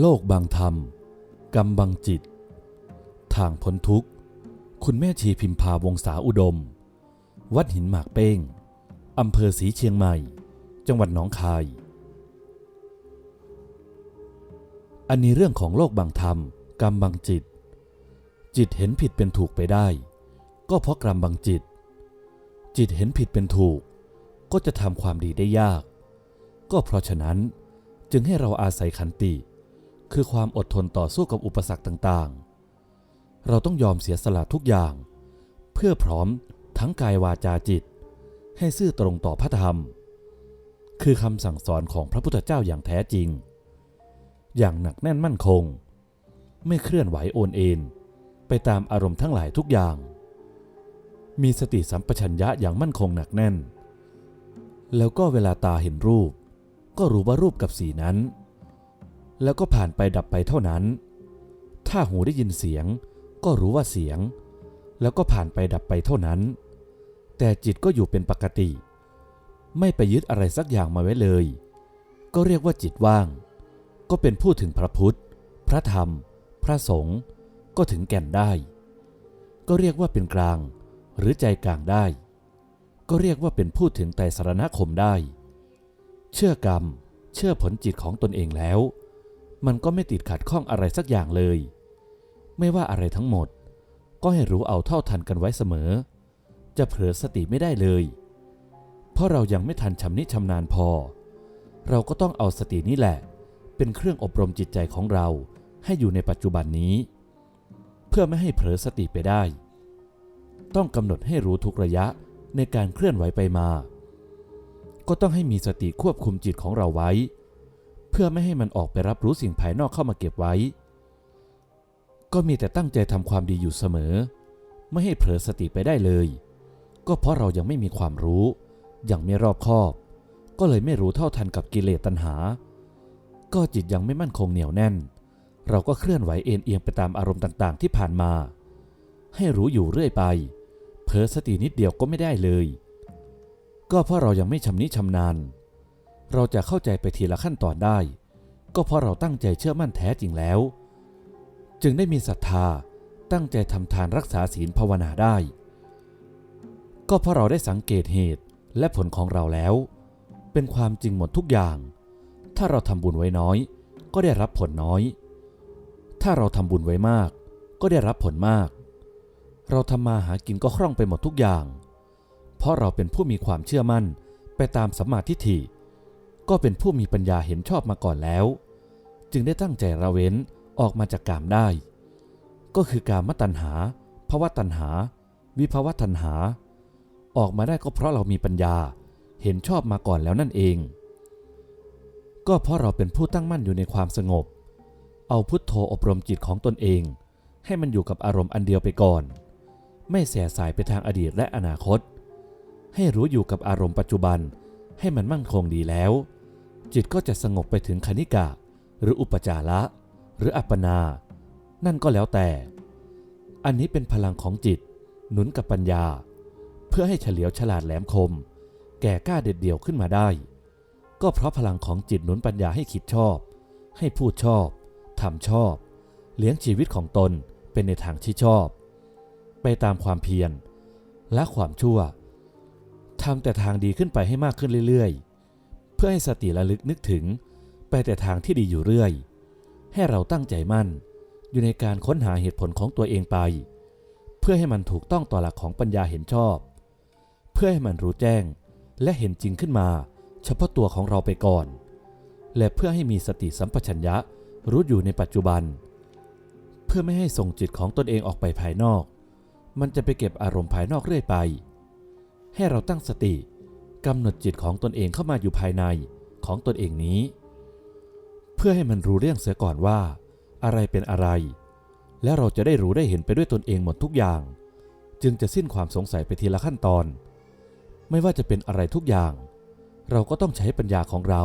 โลกบางธรรม กรรมบางจิต ทางพ้นทุกข์ คุณแม่ชีพิมพาวงศาอุดม วัดหินหมากเป้ง อำเภอศรีเชียงใหม่ จังหวัดหนองคาย อันนี้เรื่องของโลกบางธรรม กรรมบางจิต จิตเห็นผิดเป็นถูกไปได้ ก็เพราะกรรมบางจิต จิตเห็นผิดเป็นถูก ก็จะทำความดีได้ยาก ก็เพราะฉะนั้นจึงให้เราอาศัยขันติ คือความอดทนต่อสู้กับอุปสรรคต่างๆ เราต้องยอมเสียสละทุกอย่าง เพื่อพร้อมทั้งกายวาจาจิต ให้ซื่อตรงต่อพระธรรม คือคำสั่งสอนของพระพุทธเจ้าอย่างแท้จริง อย่างหนักแน่นมั่นคง ไม่เคลื่อนไหวโอนเอ็นไปตามอารมณ์ทั้งหลายทุกอย่าง มีสติสัมปชัญญะอย่างมั่นคงหนักแน่น แล้วก็เวลาตาเห็นรูป ก็รู้ว่ารูปกับสีนั้น แล้วก็ผ่านไปดับไปเท่านั้น ถ้าหูได้ยินเสียง ก็รู้ว่าเสียง แล้วก็ผ่านไปดับไปเท่านั้น แต่จิตก็อยู่เป็นปกติ ไม่ไปยึดอะไรสักอย่างมาไว้เลย ก็เรียกว่าจิตว่าง ก็เป็นผู้ถึงพระพุทธ พระธรรม พระสงฆ์ก็ถึงแก่นได้ ก็เรียกว่าเป็นกลาง หรือใจกลางได้ ก็เรียกว่าเป็นผู้ถึงไตรสรณคมได้ เชื่อกรรม เชื่อผลจิตของตนเองแล้ว มันก็ไม่ติดขัดข้องอะไรสักอย่างเลย ไม่ว่าอะไรทั้งหมด ก็ให้รู้เอาเท่าทันกันไว้เสมอ จะเผลอสติไม่ได้เลย เพราะเรายังไม่ทันชำนิชำนาญพอ เราก็ต้องเอาสตินี่แหละ เป็นเครื่องอบรมจิตใจของเราให้อยู่ในปัจจุบันนี้ เพื่อไม่ให้เผลอสติไปได้ ต้องกำหนดให้รู้ทุกระยะในการเคลื่อนไหวไปมา ก็ต้องให้มีสติควบคุมจิตของเราไว้ พื่อไม่ให้มันออกไปรับรู้สิ่งภายนอกเข้ามาเก็บไว้ ก็มีแต่ตั้งใจทำความดีอยู่เสมอ ไม่ให้เผลอสติไปได้เลย ก็เพราะเรายังไม่มีความรู้ ยังไม่รอบคอบ ก็เลยไม่รู้เท่าทันกับกิเลสตัณหา ก็จิตยังไม่มั่นคงเหนียวแน่น เราก็เคลื่อนไหวเอ็นเอียงไปตามอารมณ์ต่าง ๆ ที่ผ่านมา ให้รู้อยู่เรื่อยไป เผลอสตินิดเดียวก็ไม่ได้เลย ก็เพราะเรายังไม่ชำนิชำนาญ เราจะเข้าใจไปทีละขั้นตอนได้ ก็เพราะเราตั้งใจเชื่อมั่นแท้จริงแล้ว จึงได้มีศรัทธาตั้งใจทำทานรักษาศีลภาวนาได้ ก็เพราะเราได้สังเกตเหตุและผลของเราแล้ว เป็นความจริงหมดทุกอย่าง ถ้าเราทำบุญไว้น้อย ก็ได้รับผลน้อย ถ้าเราทำบุญไว้มาก ก็ได้รับผลมาก เราทำมาหากินก็คล่องไปหมดทุกอย่าง เพราะเราเป็นผู้มีความเชื่อมั่นไปตามสัมมาทิฏฐิ ก็เป็นผู้มีปัญญาเห็นชอบมาก่อนแล้ว จึงได้ตั้งใจระเว้นออกมาจากกามได้ ก็คือกามตัณหาภาวะตัณหา วิภาวะตัณหา ออกมาได้ก็เพราะเรามีปัญญาเห็นชอบมาก่อนแล้วนั่นเอง ก็เพราะเราเป็นผู้ตั้งมั่นอยู่ในความสงบ เอาพุทโธอบรมจิตของตนเอง ให้มันอยู่กับอารมณ์อันเดียวไปก่อน ไม่แส่สายไปทางอดีตและอนาคต ให้รู้อยู่กับอารมณ์ปัจจุบันให้มันมั่นคงดีแล้ว จิตก็จะสงบไปถึงคณิกะ หรืออุปจาระ หรืออัปปนา นั่นก็แล้วแต่ อันนี้เป็นพลังของจิต หนุนกับปัญญา เพื่อให้เฉลียวฉลาดแหลมคม แก่กล้าเด็ดเดี่ยวขึ้นมาได้ ก็เพราะพลังของจิตหนุนปัญญาให้คิดชอบ ให้พูดชอบทำชอบ เลี้ยงชีวิตของตนเป็นในทางที่ชอบ ไปตามความเพียรและความชั่วทำแต่ทางดีขึ้นไปให้มากขึ้นเรื่อยๆ เพื่อให้สติระลึกนึกถึง ไปแต่ทางที่ดีอยู่เรื่อย ให้เราตั้งใจมั่น อยู่ในการค้นหาเหตุผลของตัวเองไป เพื่อให้มันถูกต้องต่อหลักของปัญญาเห็นชอบ เพื่อให้มันรู้แจ้ง และเห็นจริงขึ้นมา เฉพาะตัวของเราไปก่อน และเพื่อให้มีสติสัมปชัญญะรู้อยู่ในปัจจุบัน เพื่อไม่ให้ส่งจิตของตนเองออกไปภายนอก มันจะไปเก็บอารมณ์ภายนอกเรื่อยไป ให้เราตั้งสติ กำหนดจิตของตนเองเข้ามาอยู่ภายในของตนเองนี้ เพื่อให้มันรู้เรื่องเสียก่อนว่า อะไรเป็นอะไร และเราจะได้รู้ได้เห็นไปด้วยตนเองหมดทุกอย่าง จึงจะสิ้นความสงสัยไปทีละขั้นตอน ไม่ว่าจะเป็นอะไรทุกอย่าง เราก็ต้องใช้ปัญญาของเรา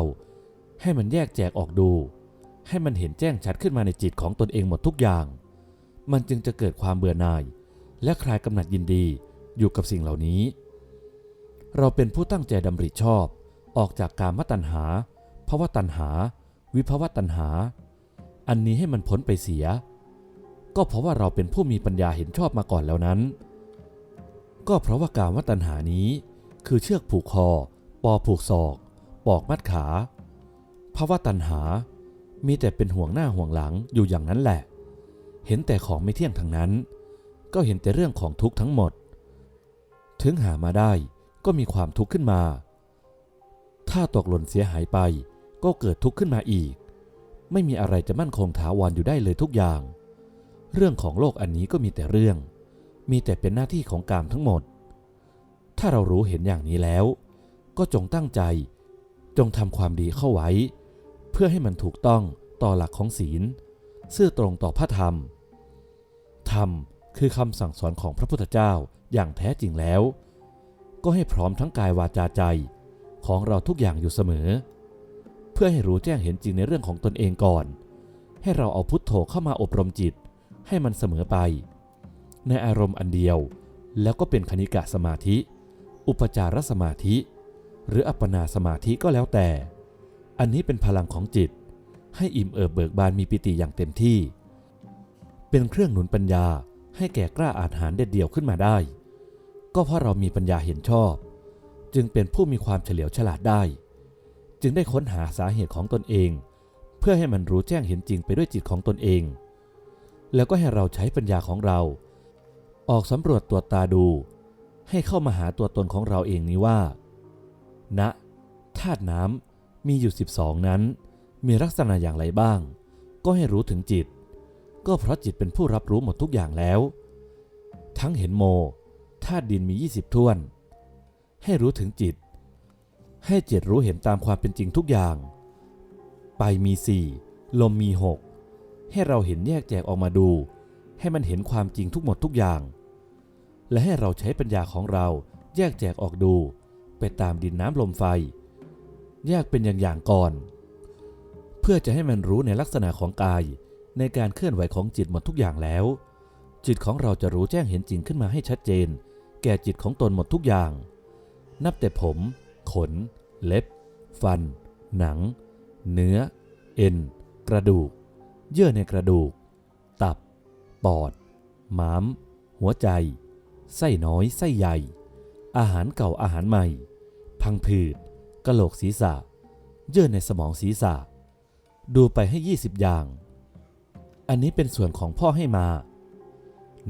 ให้มันแยกแจกออกดู ให้มันเห็นแจ้งชัดขึ้นมาในจิตของตนเองหมดทุกอย่าง มันจึงจะเกิดความเบื่อหน่าย และคลายกำหนัดยินดีอยู่กับสิ่งเหล่านี้ เราเป็นผู้ตั้งใจดำริชอบ ออกจากกามตัณหาภาวะตัณหา วิภาวะตัณหา อันนี้ให้มันพ้นไปเสีย ก็เพราะว่าเราเป็นผู้มีปัญญาเห็นชอบมาก่อนแล้วนั้น ก็เพราะว่าการวัตัญหานี้ คือเชือกผูกคอ ปอผูกศอก ปอกมัดขาภาวะตัณหา มีแต่เป็นห่วงหน้าห่วงหลังอยู่อย่างนั้นแหละ เห็นแต่ของไม่เที่ยงทั้งนั้น ก็เห็นแต่เรื่องของทุกข์ทั้งหมด ถึงหามาได้ ก็มีความทุกข์ขึ้นมา ถ้าตกหล่นเสียหายไป ก็เกิดทุกข์ขึ้นมาอีก ไม่มีอะไรจะมั่นคงถาวรอยู่ได้เลยทุกอย่าง เรื่องของโลกอันนี้ก็มีแต่เรื่อง มีแต่เป็นหน้าที่ของกามทั้งหมด ถ้าเรารู้เห็นอย่างนี้แล้ว ก็จงตั้งใจ จงทำความดีเข้าไว้ เพื่อให้มันถูกต้องต่อหลักของศีลซื่อตรงต่อพระธรรม ธรรมคือคำสั่งสอนของพระพุทธเจ้าอย่างแท้จริงแล้ว ก็ให้พร้อมทั้งกายวาจาใจของเราทุกอย่างอยู่เสมอ เพื่อให้รู้แจ้งเห็นจริงในเรื่องของตนเองก่อน ให้เราเอาพุทโธเข้ามาอบรมจิต ให้มันเสมอไป ในอารมณ์อันเดียวแล้วก็เป็นคณิกะสมาธิ อุปจารสมาธิ หรืออัปปนาสมาธิก็แล้วแต่ อันนี้เป็นพลังของจิต ให้อิ่มเอิบเบิกบานมีปิติอย่างเต็มที่ เป็นเครื่องหนุนปัญญาให้แก่กล้าอาจหารเด็ดเดี่ยวขึ้นมาได้ ก็เพราะเรามีปัญญาเห็นชอบ จึงเป็นผู้มีความเฉลียวฉลาดได้ จึงได้ค้นหาสาเหตุของตนเอง เพื่อให้มันรู้แจ้งเห็นจริงไปด้วยจิตของตนเอง แล้วก็ให้เราใช้ปัญญาของเรา ออกสำรวจตัวตาดู ให้เข้ามาหาตัวตนของเราเองนี้ว่าณธาตุน้ำมีอยู่ 12 นั้น มีลักษณะอย่างไรบ้าง ก็ให้รู้ถึงจิต ก็เพราะจิตเป็นผู้รับรู้หมดทุกอย่างแล้ว ทั้งเห็นโม ธาตุดินมี 20 ท่วน ให้รู้ถึงจิต ให้จิตรู้เห็นตามความเป็นจริงทุกอย่าง ไปมีสี่ลมมีหกให้เราเห็นแยกแจกออกมาดู ให้มันเห็นความจริงทุกหมดทุกอย่าง และให้เราใช้ปัญญาของเราแยกแจกออกดู ไปตามดินน้ำลมไฟ แยกเป็นอย่างๆก่อน เพื่อจะให้มันรู้ในลักษณะของกาย ในการเคลื่อนไหวของจิตหมดทุกอย่างแล้ว จิตของเราจะรู้แจ้งเห็นจริงขึ้นมาให้ชัดเจน แก่จิตของตนหมดทุกอย่าง นับแต่ผม ขน เล็บ ฟัน หนัง เนื้อ เอ็น กระดูก เยื่อในกระดูก ตับ ปอด ม้าม หัวใจ ไส้น้อยไส้ใหญ่ อาหารเก่าอาหารใหม่ พังผืดกะโหลกศีรษะ เยื่อในสมองศีรษะ ดูไปให้ 20 อย่าง อันนี้เป็นส่วนของพ่อให้มา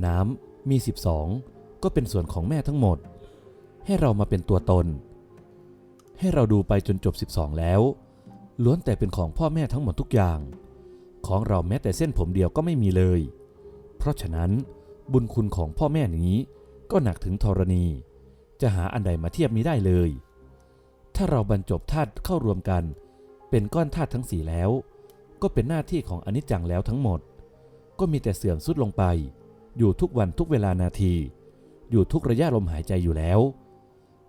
น้ำมี 12 ก็เป็นส่วนของแม่ทั้งหมด ให้เรามาเป็นตัวตน ให้เราดูไปจนจบ 12 แล้ว ล้วนแต่เป็นของพ่อแม่ทั้งหมดทุกอย่าง ของเราแม้แต่เส้นผมเดียวก็ไม่มีเลย เพราะฉะนั้นบุญคุณของพ่อแม่นี้ก็หนักถึงธรณี จะหาอันใดมาเทียบมิได้เลย ถ้าเราบรรจบธาตุเข้ารวมกัน เป็นก้อนธาตุทั้งสี่แล้ว ก็เป็นหน้าที่ของอนิจจังแล้วทั้งหมด ก็มีแต่เสื่อมสุดลงไป อยู่ทุกวันทุกเวลานาที อยู่ทุกระยะลมหายใจอยู่แล้ว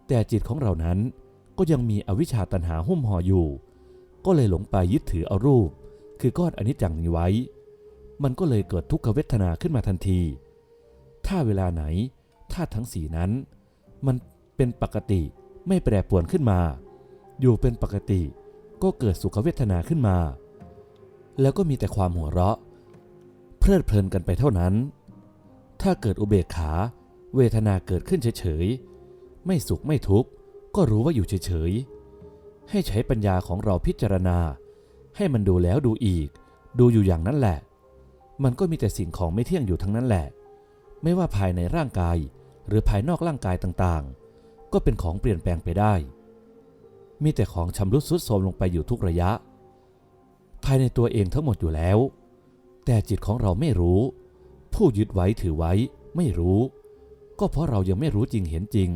แต่จิตของเรานั้นก็ยังมีอวิชชาตันหาหุ้มห่ออยู่ ก็เลยหลงไปยึดถือเอารูป คือก้อนอนิจจังนี้ไว้ มันก็เลยเกิดทุกขเวทนาขึ้นมาทันที ถ้าเวลาไหนธาตุทั้งสี่นั้น มันเป็นปกติไม่แปรปรวนขึ้นมา อยู่เป็นปกติก็เกิดสุขเวทนาขึ้นมา แล้วก็มีแต่ความหัวเราะ เพลิดเพลินกันไปเท่านั้น ถ้าเกิดอุเบกขา เวทนาเกิดขึ้นเฉยๆ ไม่สุขไม่ทุกข์ ก็รู้ว่าอยู่เฉยๆ ให้ใช้ปัญญาของเราพิจารณา ให้มันดูแล้วดูอีก ดูอยู่อย่างนั้นแหละ มันก็มีแต่สิ่งของไม่เที่ยงอยู่ทั้งนั้นแหละ ไม่ว่าภายในร่างกายหรือภายนอกร่างกายต่างๆ ก็เป็นของเปลี่ยนแปลงไปได้ มีแต่ของชำรุดทรุดโทรมลงไปอยู่ทุกระยะ ภายในตัวเองทั้งหมดอยู่แล้ว แต่จิตของเราไม่รู้ ผู้ยึดไว้ถือไว้ไม่รู้ ก็เพราะเรายังไม่รู้จริงเห็นจริง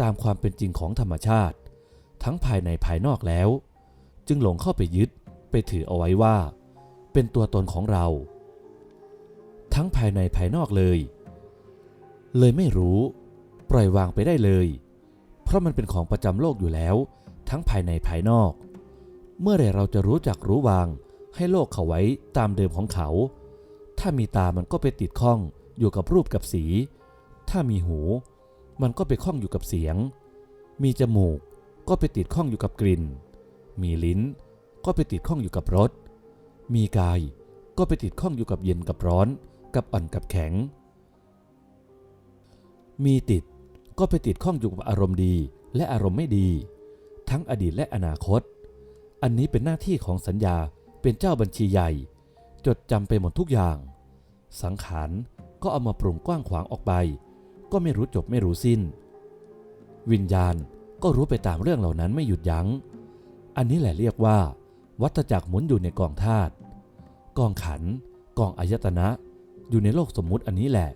ตามความเป็นจริงของธรรมชาติ ทั้งภายในภายนอกแล้ว จึงหลงเข้าไปยึดไปถือเอาไว้ว่า เป็นตัวตนของเรา ทั้งภายในภายนอกเลย เลยไม่รู้ ปล่อยวางไปได้เลย เพราะมันเป็นของประจำโลกอยู่แล้ว ทั้งภายในภายนอก เมื่อไรเราจะรู้จักรู้วางให้โลกเขาไว้ตามเดิมของเขา ถ้ามีตามันก็ไปติดข้องอยู่กับรูปกับสี ถ้ามีหู มันก็ไปข้องอยู่กับเสียง มีจมูกก็ไปติดข้องอยู่กับกลิ่น มีลิ้นก็ไปติดข้องอยู่กับรส มีกายก็ไปติดข้องอยู่กับเย็นกับร้อน กับอ่อนกับแข็ง มีติดก็ไปติดข้องอยู่กับอารมณ์ดีและอารมณ์ไม่ดี ทั้งอดีตและอนาคต อันนี้เป็นหน้าที่ของสัญญาเป็นเจ้าบัญชีใหญ่ จดจำไปหมดทุกอย่าง สังขารก็เอามาปรุงกว้างขวางออกไป ก็ไม่รู้จบไม่รู้สิ้น วิญญาณก็รู้ไปตามเรื่องเหล่านั้นไม่หยุดยัง้ง อันนี้แหละเรียกว่า วัฏจักรหมุนอยู่ในกองธาตุกองขัน กองอายตนะ อยู่ในโลกสมมุติอันนี้แหละ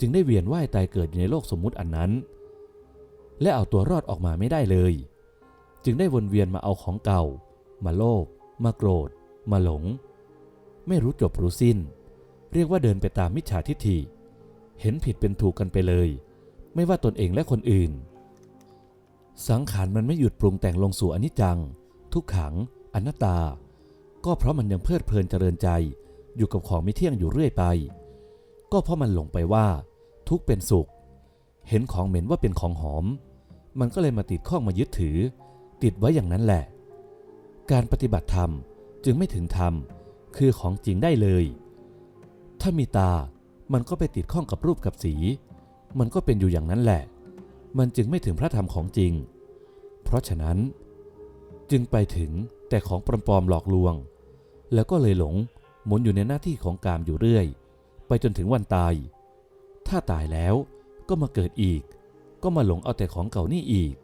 จึงได้เวียนว่ายตายเกิดอยู่ในโลกสมมุติอันนั้น และเอาตัวรอดออกมาไม่ได้เลย จึงได้วนเวียนมาเอาของเก่า มาโลภมาโกรธ มาหลง ไม่รู้จบรู้สิ้น เรียกว่าเดินไปตามมิจฉาทิฏฐิ เห็นผิดเป็นถูกกันไปเลย ไม่ว่าตนเองและคนอื่น สังขารมันไม่หยุดปรุงแต่งลงสู่อนิจจัง ทุกขัง อนัตตา ก็เพราะมันยังเพลิดเพลินเจริญใจ อยู่กับของไม่เที่ยงอยู่เรื่อยไป ก็เพราะมันหลงไปว่า ทุกเป็นสุข เห็นของเหม็นว่าเป็นของหอม มันก็เลยมาติดข้องมายึดถือ ติดไว้อย่างนั้นแหละ การปฏิบัติธรรมจึงไม่ถึงธรรมคือของจริงได้เลย ถ้ามีตา มันก็ไปติดข้องกับรูปกับสี มันก็เป็นอยู่อย่างนั้นแหละ มันจึงไม่ถึงพระธรรมของจริง เพราะฉะนั้น จึงไปถึงแต่ของปลอมๆหลอกลวง แล้วก็เลยหลงหมุนอยู่ในหน้าที่ของกามอยู่เรื่อย ไปจนถึงวันตาย ถ้าตายแล้วก็มาเกิดอีก ก็มาหลงเอาแต่ของเก่านี่อีก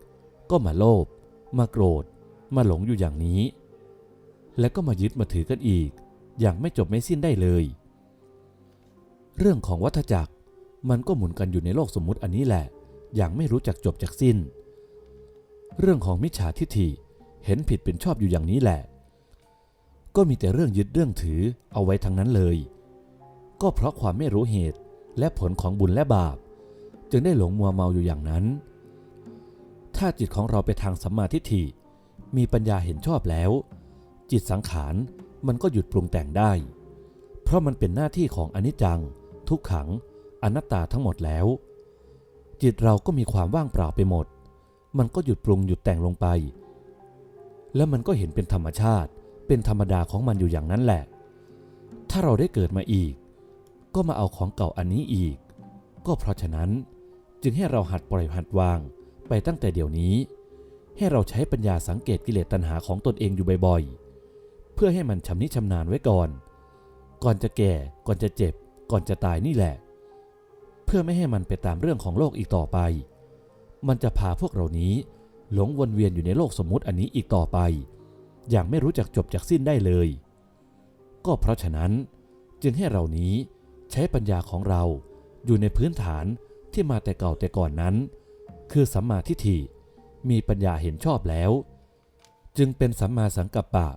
ก็มาโลภมาโกรธ มาหลงอยู่อย่างนี้ แล้วก็มายึดมาถือกันอีก อย่างไม่จบไม่สิ้นได้เลย เรื่องของวัฏจักรมันก็หมุนกันอยู่ในโลกสมมุติอันนี้แหละ อย่างไม่รู้จักจบจากสิ้น เรื่องของมิจฉาทิฏฐิเห็นผิดเป็นชอบอยู่อย่างนี้แหละ ก็มีแต่เรื่องยึดเรื่องถือเอาไว้ทั้งนั้นเลย ก็เพราะความไม่รู้เหตุและผลของบุญและบาป จึงได้หลงมัวเมาอยู่อย่างนั้น ถ้าจิตของเราไปทางสัมมาทิฏฐิ มีปัญญาเห็นชอบแล้ว จิตสังขารมันก็หยุดปรุงแต่งได้ เพราะมันเป็นหน้าที่ของอนิจจัง ทุกขัง อนัตตาทั้งหมดแล้ว จิตเราก็มีความว่างเปล่าไปหมด มันก็หยุดปรุงหยุดแต่งลงไป แล้วมันก็เห็นเป็นธรรมชาติ เป็นธรรมดาของมันอยู่อย่างนั้นแหละ ถ้าเราได้เกิดมาอีก ก็มาเอาของเก่าอันนี้อีก ก็เพราะฉะนั้นจึงให้เราหัดปล่อยหัดวางไปตั้งแต่เดี๋ยวนี้ ให้เราใช้ปัญญาสังเกตกิเลสตัณหาของตนเองอยู่บ่อยๆ เพื่อให้มันชำนิชำนาญไว้ก่อน ก่อนจะแก่ก่อนจะเจ็บ ก่อนจะตายนี่แหละ เพื่อไม่ให้มันไปตามเรื่องของโลกอีกต่อไป มันจะพาพวกเรานี้ หลงวนเวียนอยู่ในโลกสมมุติอันนี้อีกต่อไป อย่างไม่รู้จักจบจากสิ้นได้เลย ก็เพราะฉะนั้นจึงให้เรานี้ใช้ปัญญาของเราอยู่ในพื้นฐานที่มาแต่เก่าแต่ก่อนนั้น คือสัมมาทิฏฐิมีปัญญาเห็นชอบแล้ว จึงเป็นสัมมาสังกัปปะ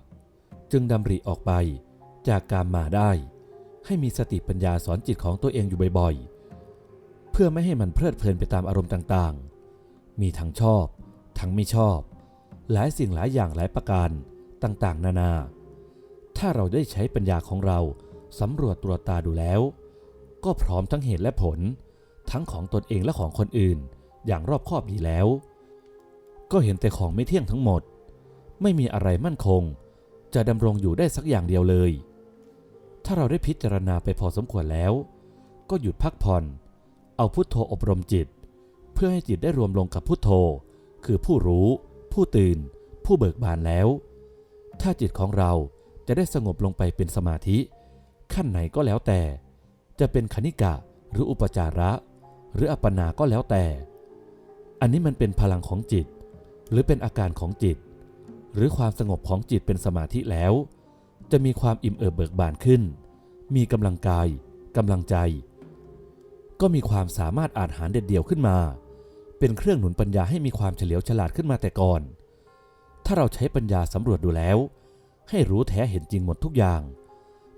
จึงดำริออกไปจากการมาได้ ให้มีสติปัญญาสอนจิตของตัวเองอยู่บ่อยๆ เพื่อไม่ให้มันเพลิดเพลินไปตามอารมณ์ต่างๆ มีทั้งชอบ ทั้งไม่ชอบ หลายสิ่งหลายอย่างหลายประการต่างๆ นานา ถ้าเราได้ใช้ปัญญาของเราสำรวจตรวจตาดูแล้ว ก็พร้อมทั้งเหตุและผล ทั้งของตนเองและของคนอื่น อย่างรอบคอบดีแล้ว ก็เห็นแต่ของไม่เที่ยงทั้งหมด ไม่มีอะไรมั่นคง จะดำรงอยู่ได้สักอย่างเดียวเลย ถ้าเราได้พิจารณาไปพอสมควรแล้ว ก็หยุดพักผ่อน เอาพุทโธอบรมจิต เพื่อให้จิตได้รวมลงกับพุทโธ คือผู้รู้ ผู้ตื่น ผู้เบิกบานแล้ว ถ้าจิตของเราจะได้สงบลงไปเป็นสมาธิ ขั้นไหนก็แล้วแต่ จะเป็นคณิกะหรืออุปจาระ หรืออัปปนาก็แล้วแต่ อันนี้มันเป็นพลังของจิต หรือเป็นอาการของจิต หรือความสงบของจิตเป็นสมาธิแล้ว จะมีความอิ่มเอิบเบิกบานขึ้น มีกำลังกายกำลังใจ ก็มีความสามารถอาจหารเด็ดเดี่ยวขึ้นมา เป็นเครื่องหนุนปัญญาให้มีความเฉลียวฉลาดขึ้นมาแต่ก่อน ถ้าเราใช้ปัญญาสำรวจดูแล้ว ให้รู้แท้เห็นจริงหมดทุกอย่าง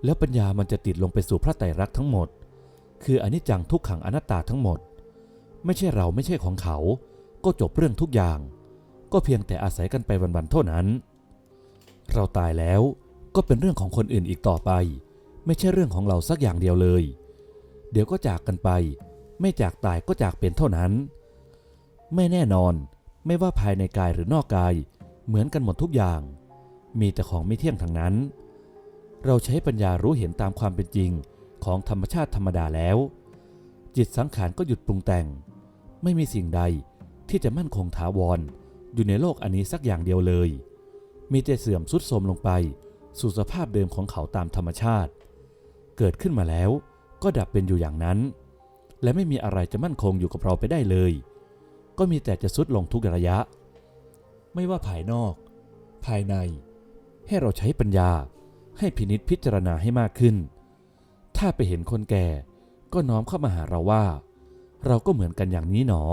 แล้วปัญญามันจะติดลงไปสู่พระไตรลักษณ์ทั้งหมด คืออนิจจังทุกขังอนัตตาทั้งหมด ไม่ใช่เราไม่ใช่ของเขา ก็จบเรื่องทุกอย่าง ก็เพียงแต่อาศัยกันไปวันๆเท่านั้น เราตายแล้ว ก็เป็นเรื่องของคนอื่นอีกต่อไป ไม่ใช่เรื่องของเราสักอย่างเดียวเลย เดี๋ยวก็จากกันไป ไม่จากตายก็จากเป็นเท่านั้น ไม่แน่นอนไม่ว่าภายในกายหรือนอกกาย เหมือนกันหมดทุกอย่าง มีแต่ของไม่เที่ยงทั้งนั้น เราใช้ปัญญารู้เห็นตามความเป็นจริงของธรรมชาติธรรมดาแล้ว จิตสังขารก็หยุดปรุงแต่ง ไม่มีสิ่งใดที่จะมั่นคงถาวรอยู่ในโลกอันนี้สักอย่างเดียวเลย มีแต่เสื่อมสุดโทรมลงไป สู่สภาพเดิมของเขาตามธรรมชาติ เกิดขึ้นมาแล้วก็ดับเป็นอยู่อย่างนั้น และไม่มีอะไรจะมั่นคงอยู่กับเราไปได้เลย ก็มีแต่จะสุดลงทุกระยะ ไม่ว่าภายนอก ภายใน ให้เราใช้ปัญญาให้พินิษพิจารณาให้มากขึ้น ถ้าไปเห็นคนแก่ก็น้อมเข้ามาหาเราว่า เราก็เหมือนกันอย่างนี้หนอ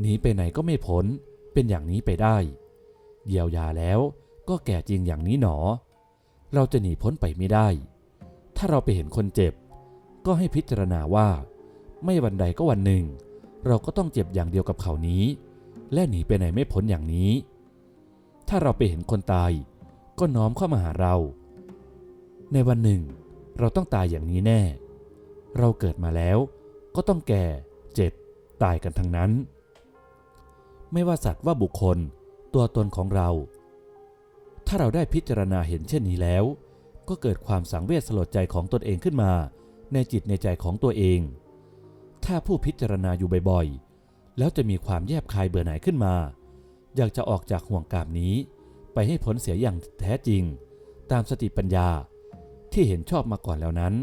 หนีไปไหนก็ไม่พ้นเป็นอย่างนี้ไปได้ เยียวยาแล้วก็แก่จริงอย่างนี้หนอ เราจะหนีพ้นไปไม่ได้ ถ้าเราไปเห็นคนเจ็บ ก็ให้พิจารณาว่า ไม่วันใดก็วันหนึ่ง เราก็ต้องเจ็บอย่างเดียวกับเขานี้ และหนีไปไหนไม่พ้นอย่างนี้ ถ้าเราไปเห็นคนตาย ก็น้อมเข้ามาหาเรา ในวันหนึ่ง เราต้องตายอย่างนี้แน่ เราเกิดมาแล้วก็ต้องแก่ เจ็บ ตายกันทั้งนั้น ไม่ว่าสัตว์ว่าบุคคล ตัวตนของเรา ถ้าเราได้พิจารณาเห็นเช่นนี้แล้ว ก็เกิดความสังเวชสลดใจของตนเองขึ้นมา ในจิตในใจของตัวเอง ถ้าผู้พิจารณาอยู่บ่อยๆ แล้วจะมีความแยบคายเบื่อหน่ายขึ้นมา อยากจะออกจากห่วงกามนี้ ไปให้พ้นเสียอย่างแท้จริง ตามสติปัญญาที่เห็นชอบมาก่อนแล้วนั้น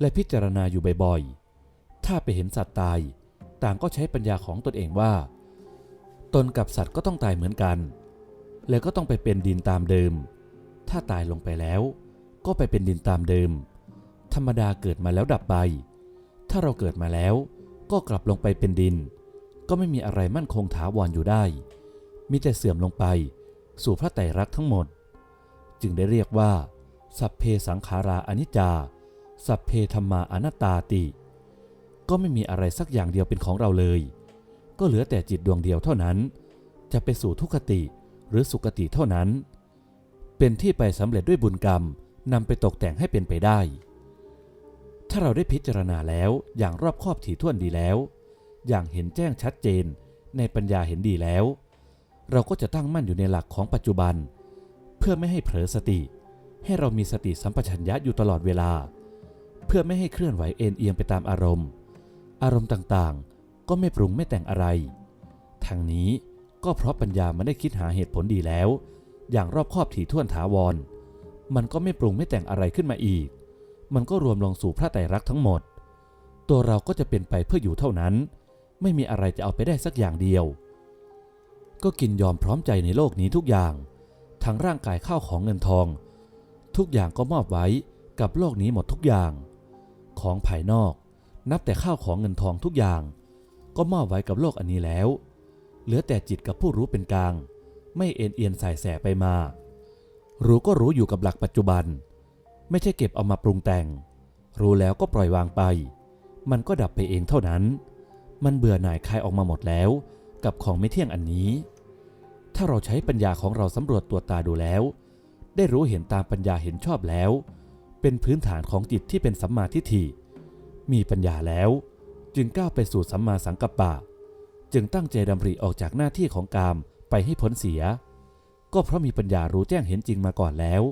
และพิจารณาอยู่บ่อยๆ ถ้าไปเห็นสัตว์ตาย ต่างก็ใช้ปัญญาของตนเองว่า ตนกับสัตว์ก็ต้องตายเหมือนกัน แล้วก็ต้องไปเป็นดินตามเดิม ถ้าตายลงไปแล้ว ก็ไปเป็นดินตามเดิม ธรรมดาเกิดมาแล้วดับไป ถ้าเราเกิดมาแล้ว ก็กลับลงไปเป็นดิน ก็ไม่มีอะไรมั่นคงถาวรอยู่ได้ มีแต่เสื่อมลงไป สู่พระไตรลักษณ์ทั้งหมด จึงได้เรียกว่า สัพเพสังขาราอนิจจา สัพเพธรรมาอนัตตาติ ก็ไม่มีอะไรสักอย่างเดียวเป็นของเราเลย ก็เหลือแต่จิตดวงเดียวเท่านั้น จะไปสู่ทุกขติ หรือสุคติเท่านั้น เป็นที่ไปสำเร็จด้วยบุญกรรมนำไปตกแต่งให้เป็นไปได้ ถ้าเราได้พิจารณาแล้วอย่างรอบคอบถี่ถ้วนดีแล้ว อย่างเห็นแจ้งชัดเจนในปัญญาเห็นดีแล้ว เราก็จะตั้งมั่นอยู่ในหลักของปัจจุบัน เพื่อไม่ให้เผลอสติ ให้เรามีสติสัมปชัญญะอยู่ตลอดเวลา เพื่อไม่ให้เคลื่อนไหวเอ็นเอียงไปตามอารมณ์ อารมณ์ต่างๆ ก็ไม่ปรุงไม่แต่งอะไรทางนี้ ก็เพราะปัญญามันได้คิดหาเหตุผลดีแล้ว อย่างรอบคอบถี่ถ้วนถาวร มันก็ไม่ปรุงไม่แต่งอะไรขึ้นมาอีก มันก็รวมลงสู่พระไตรลักษ์ทั้งหมด ตัวเราก็จะเป็นไปเพื่ออยู่เท่านั้น ไม่มีอะไรจะเอาไปได้สักอย่างเดียว ก็กินยอมพร้อมใจในโลกนี้ทุกอย่าง ทั้งร่างกายข้าวของเงินทอง ทุกอย่างก็มอบไว้กับโลกนี้หมดทุกอย่าง ของภายนอก นับแต่ข้าวของเงินทองทุกอย่าง ก็มอบไว้กับโลกอันนี้แล้ว เหลือแต่จิตกับผู้รู้เป็นกลาง ไม่เอ็นเอียนสายแสไปมา รู้ก็รู้อยู่กับหลักปัจจุบัน ไม่ใช่เก็บเอามาปรุงแต่ง รู้แล้วก็ปล่อยวางไป มันก็ดับไปเองเท่านั้น มันเบื่อหน่ายคลายออกมาหมดแล้ว กับของไม่เที่ยงอันนี้ ถ้าเราใช้ปัญญาของเราสำรวจตัวตาดูแล้ว ได้รู้เห็นตามปัญญาเห็นชอบแล้ว เป็นพื้นฐานของจิตที่เป็นสัมมาทิฏฐิมีปัญญาแล้ว จึงก้าวไปสู่สัมมาสังกัปปะ จึงตั้งใจดำริออกจากหน้าที่ของกามไปให้พ้นเสีย ก็เพราะมีปัญญารู้แจ้งเห็นจริงมาก่อนแล้ว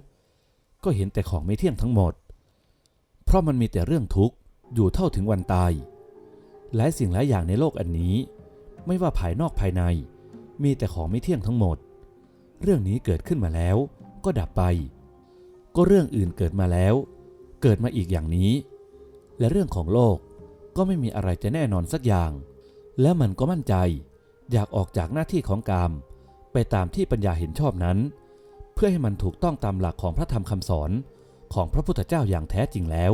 ก็เห็นแต่ของไม่เที่ยงทั้งหมด เพราะมันมีแต่เรื่องทุกข์อยู่เท่าถึงวันตายหลายสิ่งหลายอย่างในโลกอันนี้ ไม่ว่าภายนอกภายใน มีแต่ของไม่เที่ยงทั้งหมด เรื่องนี้เกิดขึ้นมาแล้วก็ดับไป ก็เรื่องอื่นเกิดมาแล้ว เกิดมาอีกอย่างนี้ และเรื่องของโลกก็ไม่มีอะไรจะแน่นอนสักอย่าง และมันก็มั่นใจ อยากออกจากหน้าที่ของกาม ไปตามที่ปัญญาเห็นชอบนั้น เพื่อให้มันถูกต้องตามหลักของพระธรรมคำสอนของพระพุทธเจ้าอย่างแท้จริงแล้ว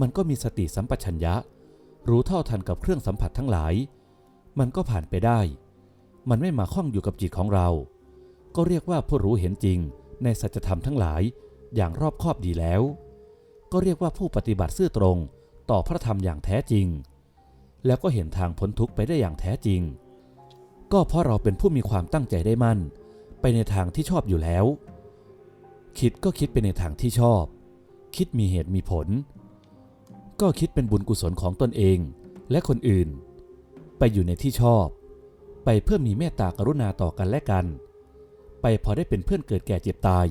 มันก็มีสติสัมปชัญญะ รู้เท่าทันกับเครื่องสัมผัสทั้งหลาย มันก็ผ่านไปได้ มันไม่มาข้องอยู่กับจิตของเรา ก็เรียกว่าผู้รู้เห็นจริงในสัจธรรมทั้งหลายอย่างรอบคอบดีแล้ว ก็เรียกว่าผู้ปฏิบัติซื่อตรงต่อพระธรรมอย่างแท้จริง แล้วก็เห็นทางพ้นทุกข์ไปได้อย่างแท้จริง ก็เพราะเราเป็นผู้มีความตั้งใจได้มั่น ไปในทางที่ชอบอยู่แล้ว คิดก็คิดไปในทางที่ชอบ คิดมีเหตุมีผล ก็คิดเป็นบุญกุศลของตนเองและคนอื่น ไปอยู่ในที่ชอบ ไปเพื่อมีเมตตากรุณาต่อกันและกัน ไปพอได้เป็นเพื่อนเกิดแก่เจ็บตาย